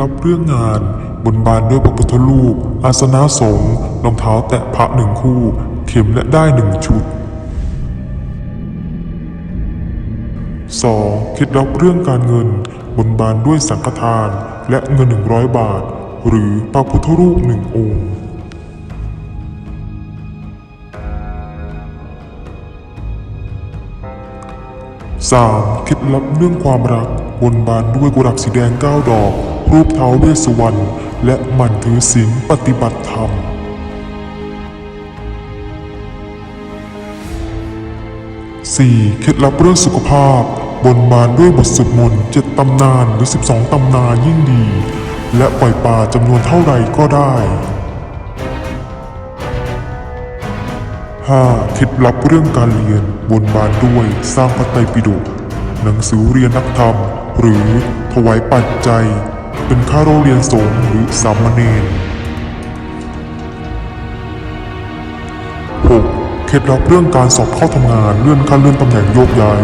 ลับเรื่องงาน บนบานด้วยพระพุทธรูป อาสนะสงฆ์รองเท้าแตะพระหนึ่งคู่ เข็มและได้หนึ่งชุด 2. เคล็ดลับเรื่องการเงิน บนบานด้วยสังฆทาน และเงิน 100 บาท หรือพระพุทธรูปหนึ่งองค์ 3. เคล็ดลับเรื่องความรัก บนบานด้วยกุหลาบสีแดง9ดอก รูปเท้าเวสสุวรรณและหมั่นถือศีลปฏิบัติธรรม 4. เคล็ดลับเรื่องสุขภาพ บนบานด้วยบทสวดมนต์เจ็ดตำนานหรือ 12 ตำนานยิ่งดี และปล่อยปลาจำนวนเท่าไรก็ได้ 5. เคล็ดลับเรื่องการเรียน บนบานด้วยสร้างพระไตรปิฎกหนังสือเรียนนักธรรม หรือถวายปัจจัย เป็นค่าโรงเรียนสงฆ์หรือสามเณร 6. เคล็ดลับเรื่องการสอบเข้าทำงานเลื่อนขั้นเลื่อนตำแหน่งโยกย้าย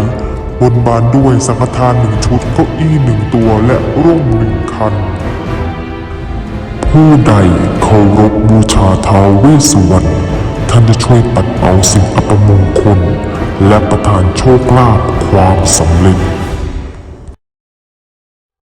บนบานด้วยสังฆทานหนึ่งชุดเก้าอี้หนึ่งตัวและร่มหนึ่งคัน ผู้ใดเคารพบูชาท้าวเวสสุวรรณท่านจะช่วยปัดเป่าสิ่งอัปมงคล และประทานโชคลาภความสำเร็จ